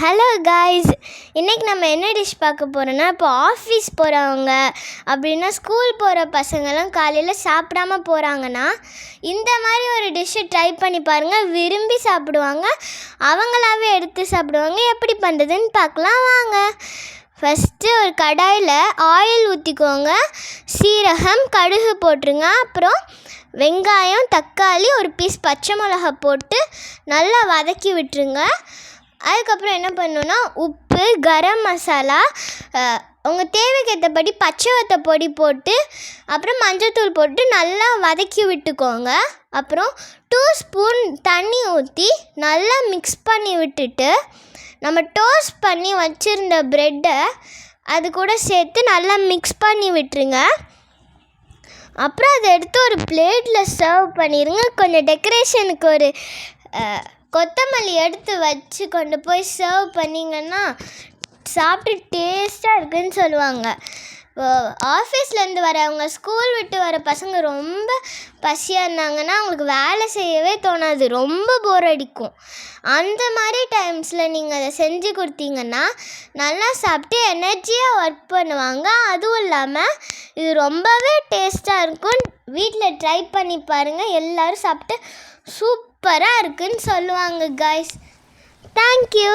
Hello guys இன்றைக்கி நம்ம என்ன டிஷ் பார்க்க போகிறோன்னா இப்போ ஆஃபீஸ் போகிறவங்க அப்படின்னா ஸ்கூல் போகிற பசங்கள்லாம் காலையில் சாப்பிடாம போகிறாங்கன்னா இந்த மாதிரி ஒரு டிஷ்ஷை ட்ரை பண்ணி பாருங்கள் விரும்பி சாப்பிடுவாங்க. அவங்களாவே எடுத்து சாப்பிடுவாங்க. எப்படி பண்ணுறதுன்னு பார்க்கலாம். வாங்க. ஃபஸ்ட்டு ஒரு கடாயில் ஆயில் ஊற்றிக்கோங்க சீரகம் கடுகு போட்டுருங்க. அப்புறம் வெங்காயம் தக்காளி ஒரு பீஸ் பச்சை மிளகா போட்டு நல்லா வதக்கி விட்டுருங்க. அதுக்கப்புறம் என்ன பண்ணணுன்னா உப்பு கரம் மசாலா உங்கள் தேவைக்கு ஏற்றபடி பச்சை வத்த பொடி போட்டு அப்புறம் மஞ்சள்தூள் போட்டு நல்லா வதக்கி விட்டுக்கோங்க. அப்புறம் டூ ஸ்பூன் தண்ணி ஊற்றி நல்லா மிக்ஸ் பண்ணி விட்டுட்டு நம்ம டோஸ்ட் பண்ணி வச்சுருந்த ப்ரெட்டை அது கூட சேர்த்து நல்லா மிக்ஸ் பண்ணி விட்டுருங்க. அப்புறம் அதை எடுத்து ஒரு பிளேட்டில் சர்வ் பண்ணிடுங்க கொஞ்சம் டெக்கரேஷனுக்கு ஒரு கொத்தமல்லி எடுத்து வச்சு கொண்டு போய் சர்வ் பண்ணிங்கன்னா சாப்பிட்டு டேஸ்ட்டாக இருக்குன்னு சொல்லுவாங்க. ஆஃபீஸ்லேருந்து வரவங்க ஸ்கூல் விட்டு வர பசங்க ரொம்ப பசியாக இருந்தாங்கன்னா அவங்களுக்கு வேலை செய்யவே தோணாது. ரொம்ப போர் அடிக்கும். அந்த மாதிரி டைம்ஸில் நீங்கள் அதை செஞ்சு கொடுத்தீங்கன்னா நல்லா சாப்பிட்டு எனர்ஜியாக ஒர்க் பண்ணுவாங்க. அதுவும் இல்லாமல் இது ரொம்பவே டேஸ்ட்டாக இருக்கும் வீட்டில் ட்ரை பண்ணி பாருங்கள் எல்லோரும் சாப்பிட்டு சூப்பராக இருக்குன்னு சொல்லுவாங்க கைஸ் தேங்க்யூ